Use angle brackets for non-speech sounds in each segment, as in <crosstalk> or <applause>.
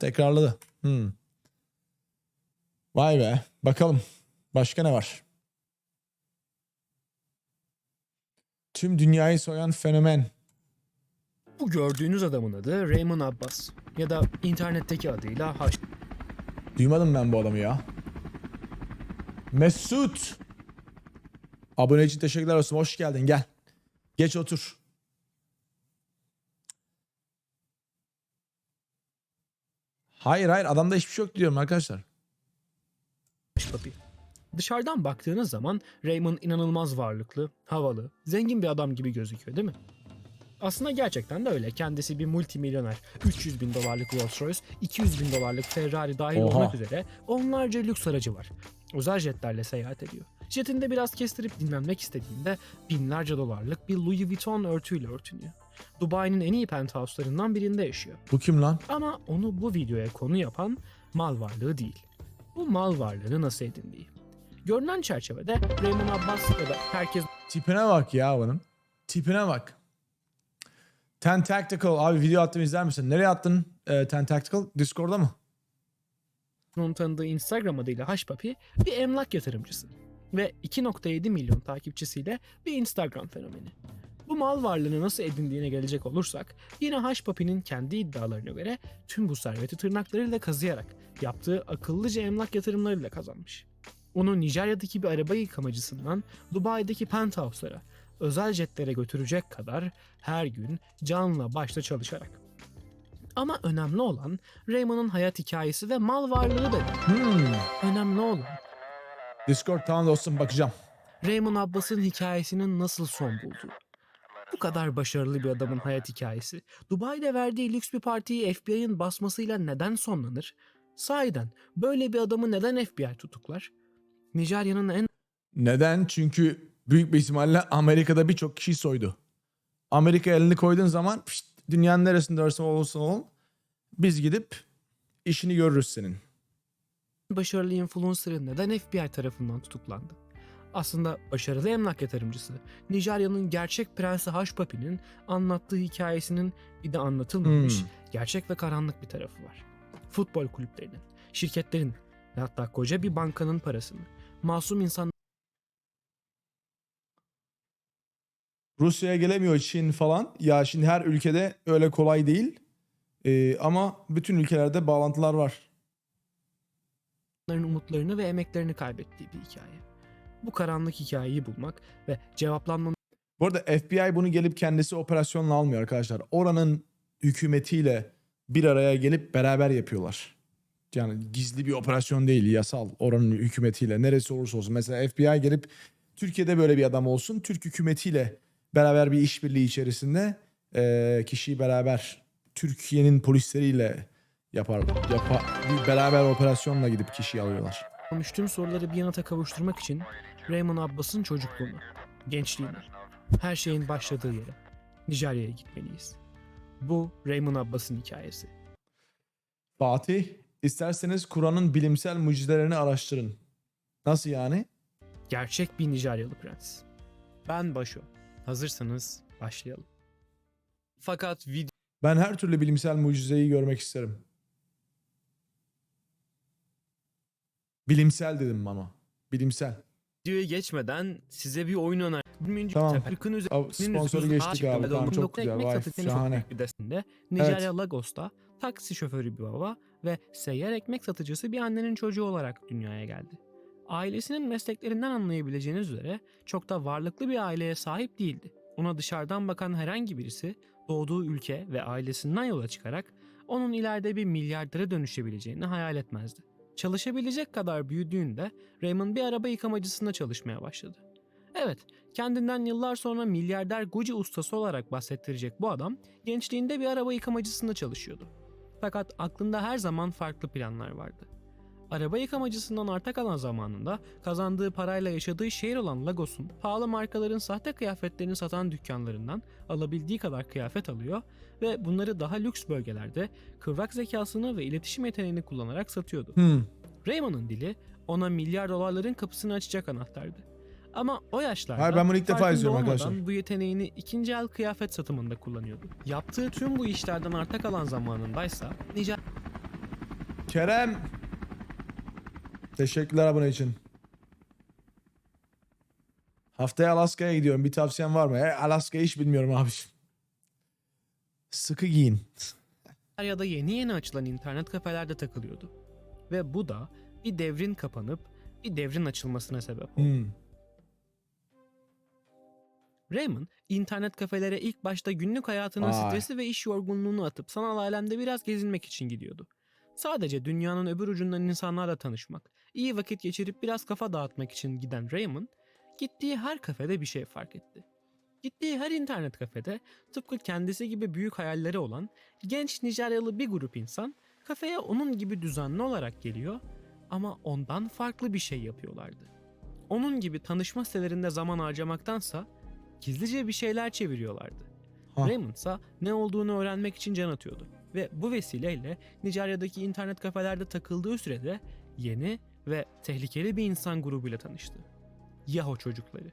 Tekrarladı. Hmm. Vay be. Bakalım. Başka ne var? Tüm dünyayı soyan fenomen. Bu gördüğünüz adamın adı Raymond Abbas ya da internetteki adıyla Haş. Duymadım ben bu adamı ya. Mesut. Abone için teşekkürler olsun. Hoş geldin. Gel. Geç otur. Hayır hayır adamda hiçbir şey yok diyorum arkadaşlar. Dışarıdan baktığınız zaman Raymond inanılmaz varlıklı, havalı, zengin bir adam gibi gözüküyor değil mi? Aslında gerçekten de öyle. Kendisi bir multimilyoner. 300 bin dolarlık Rolls Royce, 200 bin dolarlık Ferrari dahil Oha. olmak üzere onlarca lüks aracı var. Özel jetlerle seyahat ediyor. Jetinde biraz kestirip dinlenmek istediğinde binlerce dolarlık bir Louis Vuitton örtüyle örtünüyor. Dubai'nin en iyi penthouse'larından birinde yaşıyor. Bu kim lan? Ama onu bu videoya konu yapan mal varlığı değil. Bu mal varlığını nasıl edindiği. Görünen çerçevede Raymond Abbas ya da herkes Tipine bak ya bunun. Tipine bak. Ten Tactical. Abi video attım izler misin? Nereye attın e, Ten Tactical? Discord'da mı? onun tanıdığı Instagram adıyla Haşpapi bir emlak yatırımcısı. Ve 2.7 milyon takipçisiyle bir Instagram fenomeni. Bu mal varlığını nasıl edindiğine gelecek olursak yine Haşpapi'nin kendi iddialarına göre tüm bu serveti tırnaklarıyla kazıyarak yaptığı akıllıca emlak yatırımlarıyla kazanmış. Onu Nijerya'daki bir araba yıkamacısından Dubai'deki penthouse'lara, özel jetlere götürecek kadar her gün canla başla çalışarak. Ama önemli olan Raymond'un hayat hikayesi ve mal varlığı da. Hmm. Önemli olan Discord tamam dostum bakacağım. Raymond Abbas'ın hikayesinin nasıl son bulduğu. Bu kadar başarılı bir adamın hayat hikayesi, Dubai'de verdiği lüks bir partiyi FBI'ın basmasıyla neden sonlanır? Sahiden böyle bir adamı neden FBI tutuklar? Nijerya'nın en Neden? Çünkü büyük bir ihtimalle Amerika'da birçok kişi soydu. Amerika elini koyduğun zaman pişt, dünyanın neresinde olursa olursa ol biz gidip işini görürüz senin. başarılı influencer'ı neden FBI tarafından tutuklandı? Aslında başarılı emlak yatırımcısı, Nijerya'nın gerçek prensi Haşpapi'nin anlattığı hikayesinin bir de anlatılmamış Hmm. gerçek ve karanlık bir tarafı var. Futbol kulüplerinin, şirketlerin ve hatta koca bir bankanın parasını masum insan Rusya'ya gelemiyor Çin falan. Ya şimdi her ülkede öyle kolay değil. Ee, ama bütün ülkelerde bağlantılar var. umutlarını ve emeklerini kaybettiği bir hikaye. Bu karanlık hikayeyi bulmak ve cevaplanmanın Bu arada FBI bunu gelip kendisi operasyonla almıyor arkadaşlar. Oranın hükümetiyle bir araya gelip beraber yapıyorlar. Yani gizli bir operasyon değil, yasal. Oranın hükümetiyle neresi olursa olsun. Mesela FBI gelip Türkiye'de böyle bir adam olsun. Türk hükümetiyle beraber bir işbirliği içerisinde eee, kişiyi beraber Türkiye'nin polisleriyle yapar. Yapa, bir beraber operasyonla gidip kişiyi alıyorlar. tüm soruları bir yanıta kavuşturmak için Raymond Abbas'ın çocukluğunu, gençliğini, her şeyin başladığı yere, Nijerya'ya gitmeliyiz. Bu Raymond Abbas'ın hikayesi. Fatih, isterseniz Kur'an'ın bilimsel mucizelerini araştırın. Nasıl yani? Gerçek bir Nijeryalı prens. Ben Başo. Hazırsanız başlayalım. Fakat Ben her türlü bilimsel mucizeyi görmek isterim. Bilimsel dedim ama. Bilimsel. Videoya geçmeden size bir oyun öner. 20. Tamam. Tepk'ın üzerinde Av- Sponsoru geçtik abi. Tamam çok güzel. Vay şahane. bir desinde Nijerya Lagos'ta taksi şoförü bir baba ve seyyar ekmek satıcısı bir annenin çocuğu olarak dünyaya geldi. Ailesinin mesleklerinden anlayabileceğiniz üzere çok da varlıklı bir aileye sahip değildi. Ona dışarıdan bakan herhangi birisi doğduğu ülke ve ailesinden yola çıkarak onun ileride bir milyardere dönüşebileceğini hayal etmezdi. Çalışabilecek kadar büyüdüğünde Raymond bir araba yıkamacısında çalışmaya başladı. Evet, kendinden yıllar sonra milyarder Gucci ustası olarak bahsettirecek bu adam gençliğinde bir araba yıkamacısında çalışıyordu. Fakat aklında her zaman farklı planlar vardı. Araba yıkamacısından arta kalan zamanında kazandığı parayla yaşadığı şehir olan Lagos'un pahalı markaların sahte kıyafetlerini satan dükkanlarından alabildiği kadar kıyafet alıyor ve bunları daha lüks bölgelerde kıvrak zekasını ve iletişim yeteneğini kullanarak satıyordu. Hmm. Raymond'un dili ona milyar dolarların kapısını açacak anahtardı. Ama o yaşlarda Hayır, ben bunu ilk defa izliyorum arkadaşlar. bu yeteneğini ikinci el kıyafet satımında kullanıyordu. Yaptığı tüm bu işlerden arta kalan zamanındaysa Nijerya Kerem. Teşekkürler abone için. Haftaya Alaska'ya gidiyorum. Bir tavsiyen var mı? E, Alaska'yı hiç bilmiyorum abi. Sıkı giyin. ya da yeni yeni açılan internet kafelerde takılıyordu. Ve bu da bir devrin kapanıp bir devrin açılmasına sebep oldu. Hmm. Raymond, internet kafelere ilk başta günlük hayatının Vay. stresi ve iş yorgunluğunu atıp sanal alemde biraz gezinmek için gidiyordu. Sadece dünyanın öbür ucundan insanlarla tanışmak, iyi vakit geçirip biraz kafa dağıtmak için giden Raymond, gittiği her kafede bir şey fark etti. Gittiği her internet kafede tıpkı kendisi gibi büyük hayalleri olan genç Nijeryalı bir grup insan kafeye onun gibi düzenli olarak geliyor ama ondan farklı bir şey yapıyorlardı. Onun gibi tanışma sitelerinde zaman harcamaktansa gizlice bir şeyler çeviriyorlardı. Ha. Raymond ise ne olduğunu öğrenmek için can atıyordu. Ve bu vesileyle Nijerya'daki internet kafelerde takıldığı sürede yeni ve tehlikeli bir insan grubuyla tanıştı. Yahoo çocukları.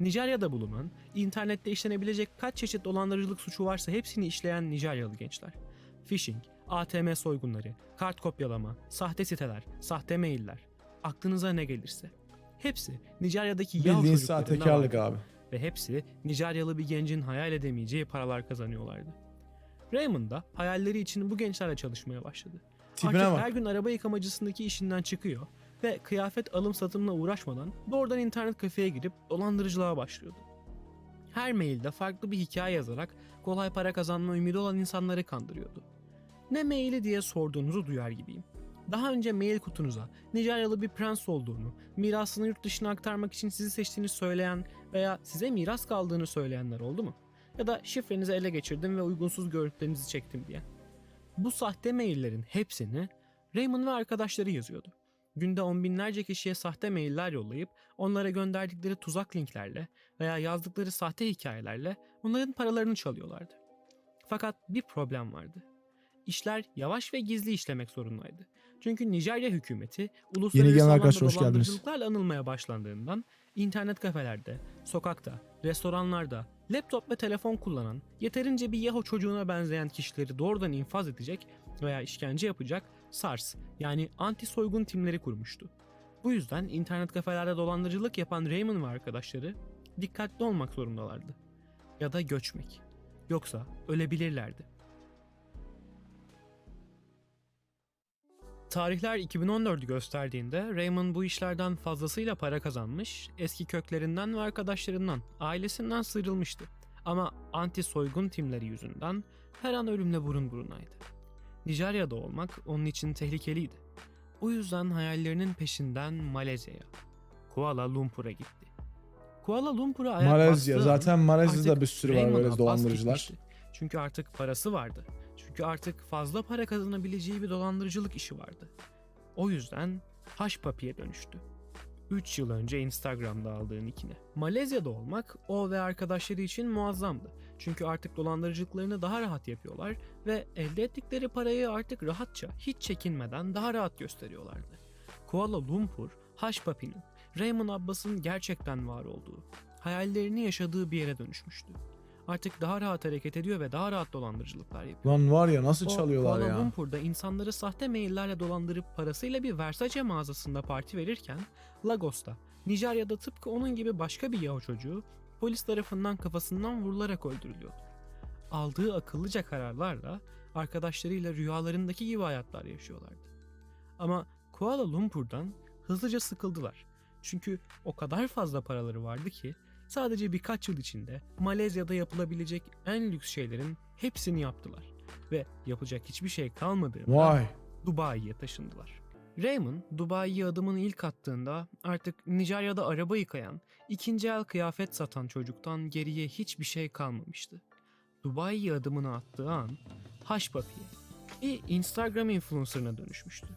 Nijerya'da bulunan, internette işlenebilecek kaç çeşit dolandırıcılık suçu varsa hepsini işleyen Nijeryalı gençler. Phishing, ATM soygunları, kart kopyalama, sahte siteler, sahte mailler. Aklınıza ne gelirse. Hepsi Nijerya'daki Yahoo Bildiğin sahtekarlık abi. ve hepsi Nijeryalı bir gencin hayal edemeyeceği paralar kazanıyorlardı. Raymond da hayalleri için bu gençlerle çalışmaya başladı. Tipine Artık bak. her gün araba yıkamacısındaki işinden çıkıyor ve kıyafet alım satımla uğraşmadan doğrudan internet kafeye girip dolandırıcılığa başlıyordu. Her mailde farklı bir hikaye yazarak kolay para kazanma ümidi olan insanları kandırıyordu. Ne maili diye sorduğunuzu duyar gibiyim. Daha önce mail kutunuza Nijeryalı bir prens olduğunu, mirasını yurt dışına aktarmak için sizi seçtiğini söyleyen veya size miras kaldığını söyleyenler oldu mu? Ya da şifrenizi ele geçirdim ve uygunsuz görüntülerinizi çektim diye. Bu sahte maillerin hepsini Raymond ve arkadaşları yazıyordu. Günde on binlerce kişiye sahte mailler yollayıp onlara gönderdikleri tuzak linklerle veya yazdıkları sahte hikayelerle onların paralarını çalıyorlardı. Fakat bir problem vardı. İşler yavaş ve gizli işlemek zorundaydı. Çünkü Nijerya hükümeti uluslararası alanda dolandırıcılıklarla anılmaya başlandığından internet kafelerde, sokakta, restoranlarda, laptop ve telefon kullanan yeterince bir Yahoo çocuğuna benzeyen kişileri doğrudan infaz edecek veya işkence yapacak SARS yani anti soygun timleri kurmuştu. Bu yüzden internet kafelerde dolandırıcılık yapan Raymond ve arkadaşları dikkatli olmak zorundalardı. Ya da göçmek. Yoksa ölebilirlerdi. Tarihler 2014'ü gösterdiğinde Raymond bu işlerden fazlasıyla para kazanmış, eski köklerinden ve arkadaşlarından, ailesinden sıyrılmıştı. Ama anti soygun timleri yüzünden her an ölümle burun burunaydı. Nijerya'da olmak onun için tehlikeliydi. Bu yüzden hayallerinin peşinden Malezya'ya, Kuala Lumpur'a gitti. Kuala Lumpur'a ayak Malezya. bastığı an Zaten Malezya'da bir sürü var böyle dolandırıcılar. Çünkü artık parası vardı. Çünkü artık fazla para kazanabileceği bir dolandırıcılık işi vardı. O yüzden haş papiye dönüştü. 3 yıl önce Instagram'da aldığı nickine. Malezya'da olmak o ve arkadaşları için muazzamdı. Çünkü artık dolandırıcılıklarını daha rahat yapıyorlar ve elde ettikleri parayı artık rahatça, hiç çekinmeden daha rahat gösteriyorlardı. Kuala Lumpur, haş papinin, Raymond Abbas'ın gerçekten var olduğu, hayallerini yaşadığı bir yere dönüşmüştü. Artık daha rahat hareket ediyor ve daha rahat dolandırıcılıklar yapıyor. Lan var ya nasıl O çalıyorlar Kuala ya. Lumpur'da insanları sahte maillerle dolandırıp parasıyla bir Versace mağazasında parti verirken Lagos'ta, Nijerya'da tıpkı onun gibi başka bir Yahoo çocuğu polis tarafından kafasından vurularak öldürülüyordu. Aldığı akıllıca kararlarla arkadaşlarıyla rüyalarındaki gibi hayatlar yaşıyorlardı. Ama Kuala Lumpur'dan hızlıca sıkıldılar. Çünkü o kadar fazla paraları vardı ki sadece birkaç yıl içinde Malezya'da yapılabilecek en lüks şeylerin hepsini yaptılar ve yapacak hiçbir şey kalmadığında Vay. Dubai'ye taşındılar. Raymond, Dubai'ye adımını ilk attığında artık Nijerya'da araba yıkayan, ikinci el kıyafet satan çocuktan geriye hiçbir şey kalmamıştı. Dubai'ye adımını attığı an haş papiye, bir Instagram influencer'ına dönüşmüştü.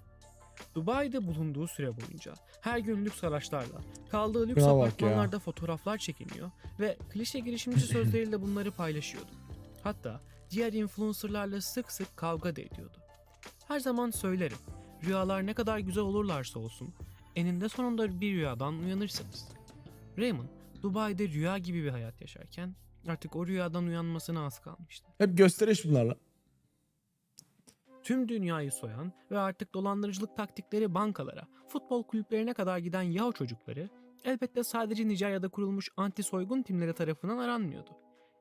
Dubai'de bulunduğu süre boyunca her gün lüks araçlarla, kaldığı lüks bak apartmanlarda fotoğraflar çekiniyor ve klişe girişimci <laughs> sözleriyle bunları paylaşıyordu. Hatta diğer influencerlarla sık sık kavga da ediyordu. Her zaman söylerim, rüyalar ne kadar güzel olurlarsa olsun, eninde sonunda bir rüyadan uyanırsınız. Raymond, Dubai'de rüya gibi bir hayat yaşarken artık o rüyadan uyanmasına az kalmıştı. Hep gösteriş bunlarla. Tüm dünyayı soyan ve artık dolandırıcılık taktikleri bankalara, futbol kulüplerine kadar giden Yahoo çocukları elbette sadece Nijerya'da kurulmuş anti soygun timleri tarafından aranmıyordu.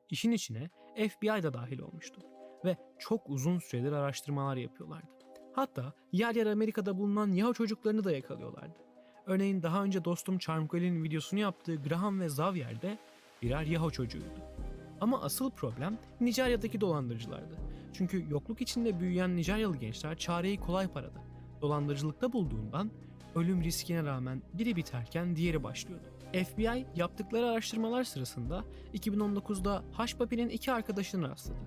İşin içine FBI da dahil olmuştu ve çok uzun süredir araştırmalar yapıyorlardı. Hatta yer yer Amerika'da bulunan Yahoo çocuklarını da yakalıyorlardı. Örneğin daha önce dostum Charmquel'in videosunu yaptığı Graham ve Xavier de birer Yahoo çocuğuydu. Ama asıl problem Nijerya'daki dolandırıcılardı. Çünkü yokluk içinde büyüyen Nijeryalı gençler çareyi kolay parada, dolandırıcılıkta bulduğundan ölüm riskine rağmen biri biterken diğeri başlıyordu. FBI yaptıkları araştırmalar sırasında 2019'da Hush Puppy'nin iki arkadaşını rastladı.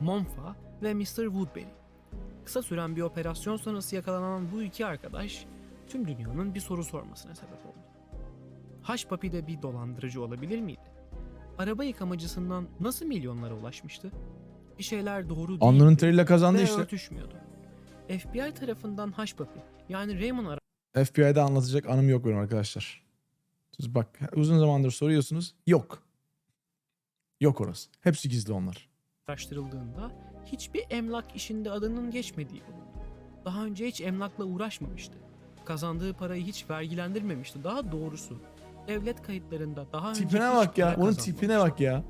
Monfa ve Mr. Woodbury. Kısa süren bir operasyon sonrası yakalanan bu iki arkadaş tüm dünyanın bir soru sormasına sebep oldu. Puppy de bir dolandırıcı olabilir miydi? Araba yıkamacısından nasıl milyonlara ulaşmıştı? Bir şeyler doğru değil. Alnının teriyle kazandı ve işte. örtüşmüyordu. FBI tarafından Hush Puppy yani Raymond FBI'de anlatacak anım yok benim arkadaşlar. Siz bak uzun zamandır soruyorsunuz. Yok. Yok orası. Hepsi gizli onlar. araştırıldığında hiçbir emlak işinde adının geçmediği bulundu. Daha önce hiç emlakla uğraşmamıştı. Kazandığı parayı hiç vergilendirmemişti. Daha doğrusu devlet kayıtlarında daha önce Tipine bak ya. Onun tipine bak ya.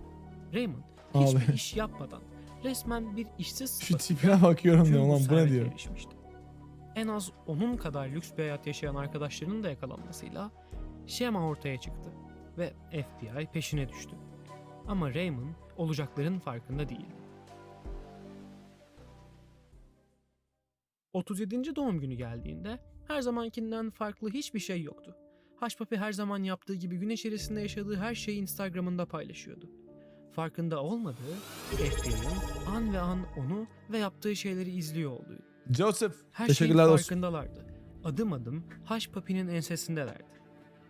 Raymond Abi. hiçbir iş yapmadan resmen bir işsiz Şu sıfatıyla tipine bakıyorum tüm diyor. bu Ulan bu ne servete diyor. erişmişti. En az onun kadar lüks bir hayat yaşayan arkadaşlarının da yakalanmasıyla şema ortaya çıktı ve FBI peşine düştü. Ama Raymond olacakların farkında değildi. 37. doğum günü geldiğinde her zamankinden farklı hiçbir şey yoktu. Haşpapi her zaman yaptığı gibi gün içerisinde yaşadığı her şeyi Instagram'ında paylaşıyordu. Farkında olmadığı FBI'nin an ve an onu ve yaptığı şeyleri izliyor olduğu. Joseph. Her Teşekkürler şeyin olsun. farkındalardı. Adım adım Haş Papi'nin ensesindelerdi.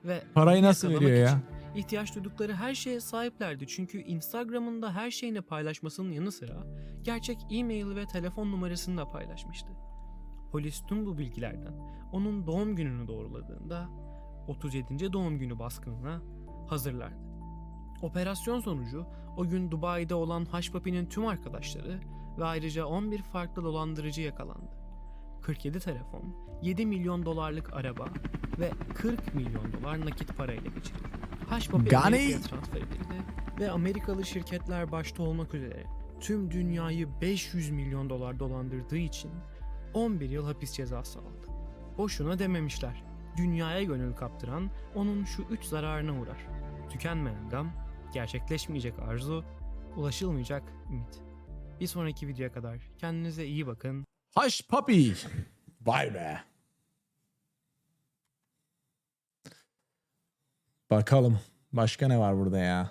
Ve Parayı nasıl veriyor ya? ihtiyaç duydukları her şeye sahiplerdi. Çünkü Instagram'ında her şeyini paylaşmasının yanı sıra gerçek e-mail ve telefon numarasını da paylaşmıştı. Polis tüm bu bilgilerden onun doğum gününü doğruladığında 37. doğum günü baskınına hazırlardı. Operasyon sonucu o gün Dubai'de olan Haş Papi'nin tüm arkadaşları ve ayrıca 11 farklı dolandırıcı yakalandı. 47 telefon, 7 milyon dolarlık araba ve 40 milyon dolar nakit parayla geçirildi. Haşpapi! Amerika'ya transfer edildi ve Amerikalı şirketler başta olmak üzere tüm dünyayı 500 milyon dolar dolandırdığı için 11 yıl hapis cezası aldı. Boşuna dememişler. Dünyaya gönül kaptıran onun şu üç zararına uğrar. Tükenmeyen gam, gerçekleşmeyecek arzu, ulaşılmayacak ümit. Bir sonraki videoya kadar kendinize iyi bakın. Hush Puppy. Vay be. Bakalım. Başka ne var burada ya?